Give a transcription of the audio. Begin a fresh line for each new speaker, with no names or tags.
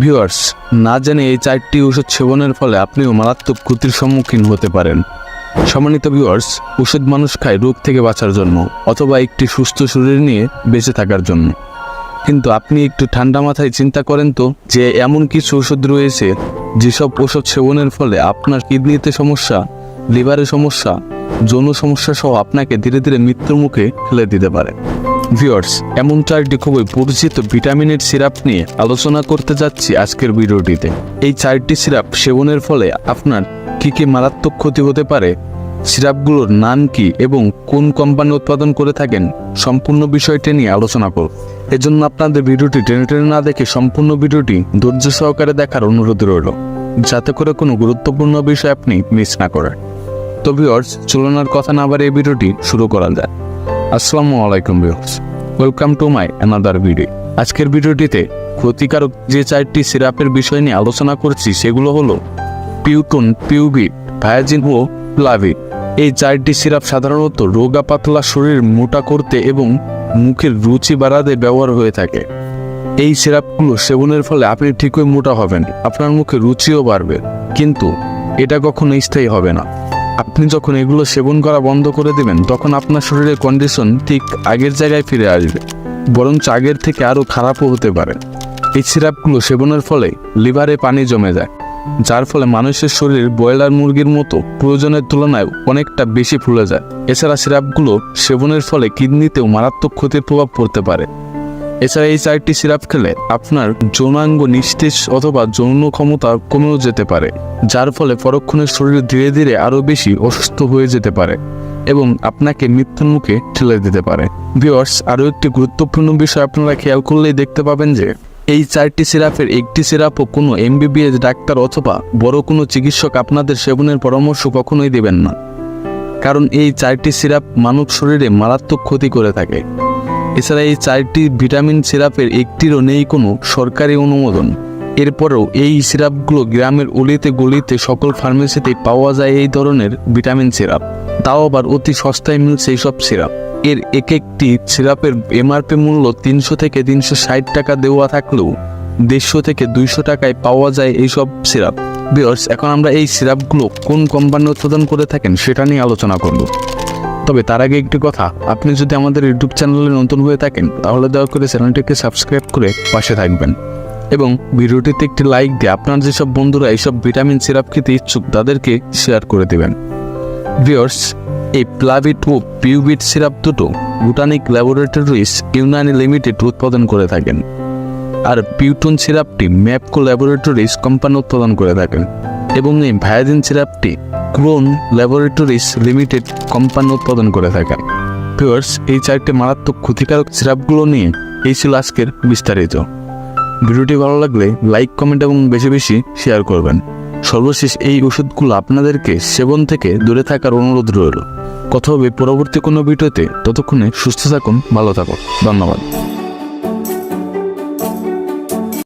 Viewers না জানে এই চারটি ওষুধ সেবনের ফলে আপনিও মারাত্মক ক্ষতির সম্মুখীন হতে পারেন। সম্মানিত ভিউয়ার্স ওষুধ মানুষ খায় রোগ থেকে বাঁচার জন্য অথবা একটি সুস্থ শরীর নিয়ে বেঁচে থাকার জন্য। কিন্তু আপনি একটু ঠান্ডা মাথায় চিন্তা করেন তো যে এমন কিছু ওষুধ রয়েছে যেসব ওষুধ সেবনের ফলে আপনার কিডনিতে সমস্যা, লিভারে সমস্যা, যৌন সমস্যা সহ আপনাকে ধীরে ধীরে মৃত্যুর মুখে ফেলে দিতে পারে। ভিওর্স এমন চারটি খুবই পরিচিত ভিটামিনের সিরাপ নিয়ে আলোচনা করতে যাচ্ছি আজকের ভিডিওটিতে। এই চারটি সিরাপ সেবনের ফলে আপনার কি কি মারাত্মক ক্ষতি হতে পারে? সিরাপগুলোর নাম কি এবং কোন কোম্পানি উৎপাদন করে থাকেন? সম্পূর্ণ বিষয়টি নিয়ে আলোচনা করব। এজন্য আপনাদের ভিডিওটি টেনে টেনে না দেখে সম্পূর্ণ ভিডিওটি ধৈর্য সহকারে দেখার অনুরোধ রইল, যাতে করে কোনো গুরুত্বপূর্ণ বিষয় আপনি মিস না করেন। তো ভিওর্স চলনার কথা না বাড়িয়ে এই ভিডিওটি শুরু করা যায় আসসালামু আলাইকুম viewers. Welcome to my another video আজকের ভিডিওটিতে ক্ষতিকারক যে চারটি সিরাপের বিষয় নিয়ে আলোচনা করছি, সেগুলো হলো পিউটন পিউবিট, ভায়াজিন ও প্লাভিট এই চারটি সিরাপ সাধারণত রোগা পাতলা শরীর মোটা করতে এবং মুখের রুচি বাড়াতে ব্যবহার হয়ে থাকে। এই সিরাপগুলো সেবনের ফলে আপনি ঠিকই মোটা হবেন, আপনার মুখে রুচিও বাড়বে, কিন্তু এটা কখনো স্থায়ী হবে না। আপনি যখন এগুলো সেবন করা বন্ধ করে দেবেন, তখন আপনার শরীরের কন্ডিশন ঠিক আগের জায়গায় ফিরে আসবে। বরঞ্চ আগের থেকে আরও খারাপও হতে পারে। এই সিরাপগুলো সেবনের ফলে লিভারে পানি জমে যায়, যার ফলে মানুষের শরীর ব্রয়লার মুরগির মতো প্রয়োজনের তুলনায় অনেকটা বেশি ফুলে যায়। এছাড়া সিরাপগুলো সেবনের ফলে কিডনিতেও মারাত্মক ক্ষতির প্রভাব পড়তে পারে। এছাড়া এই চারটি সিরাপ খেলে আপনার যৌনাঙ্গ নিস্তেজ অথবা যৌন ক্ষমতা কমেও যেতে পারে, যার ফলে পরক্ষণে শরীর ধীরে ধীরে আরও বেশি অসুস্থ হয়ে যেতে পারে এবং আপনাকে মৃত্যুর মুখে ঠেলে দিতে পারে। ভিওর্স আরও একটি গুরুত্বপূর্ণ বিষয় আপনারা খেয়াল করলেই দেখতে পাবেন যে, এই চারটি সিরাপের একটি সিরাপও কোনো এমবিবিএস ডাক্তার অথবা বড় কোনো চিকিৎসক আপনাদের সেবনের পরামর্শ কখনোই দেবেন না। কারণ এই চারটি সিরাপ মানব শরীরে মারাত্মক ক্ষতি করে থাকে। এছাড়া এই চারটি ভিটামিন সিরাপের একটিরও নেই কোনো সরকারি অনুমোদন। এরপরেও এই সিরাপগুলো গ্রামের অলিতে গলিতে সকল ফার্মেসিতেই পাওয়া যায় এই ধরনের ভিটামিন সিরাপ। তাও আবার অতি সস্তায় মিলছে এইসব সিরাপ। এর এক একটি সিরাপের এমআরপি মূল্য তিনশো থেকে তিনশো ষাট টাকা দেওয়া থাকলেও দেড়শো থেকে দুইশো টাকায় পাওয়া যায় এইসব সিরাপ। বিয়ার্স, এখন আমরা এই সিরাপগুলো কোন কোম্পানি উৎপাদন করে থাকেন সেটা নিয়ে আলোচনা করব। তবে তার আগে একটি কথা, আপনি যদি আমাদের ইউটিউব চ্যানেলে নতুন হয়ে থাকেন, তাহলে দয়া করে চ্যানেলটিকে সাবস্ক্রাইব করে পাশে থাকবেন। এবং ভিডিওটিতে একটি লাইক দিয়ে আপনার যেসব বন্ধুরা এইসব ভিটামিন, সিরাপ খেতে ইচ্ছুক, তাদেরকে শেয়ার করে দেবেন। ভিওর্স এই প্লাভিট ও পিউবিট সিরাপ দুটো বুটানিক ল্যাবরেটরিজ ইউনানি লিমিটেড উৎপাদন করে থাকেন। আর পিউটন সিরাপটি ম্যাপকো ল্যাবরেটরিজ কোম্পানি উৎপাদন করে থাকেন। এবং এই ভায়াজিন সিরাপটি ক্রোন ল্যাবরেটরিজ লিমিটেড কোম্পানি উৎপাদন করে থাকেন। ভিউয়ার্স এই চারটি মারাত্মক ক্ষতিকারক সিরাপগুলো নিয়ে এই ছিল আজকের বিস্তারিত। ভিডিওটি ভালো লাগলে লাইক কমেন্ট এবং বেশি বেশি শেয়ার করবেন। সর্বশেষ এই ওষুধগুলো আপনাদেরকে সেবন থেকে দূরে থাকার অনুরোধ রইল। কথা হবে পরবর্তী কোনো ভিডিওতে। ততক্ষণে সুস্থ থাকুন, ভালো থাকুন। ধন্যবাদ।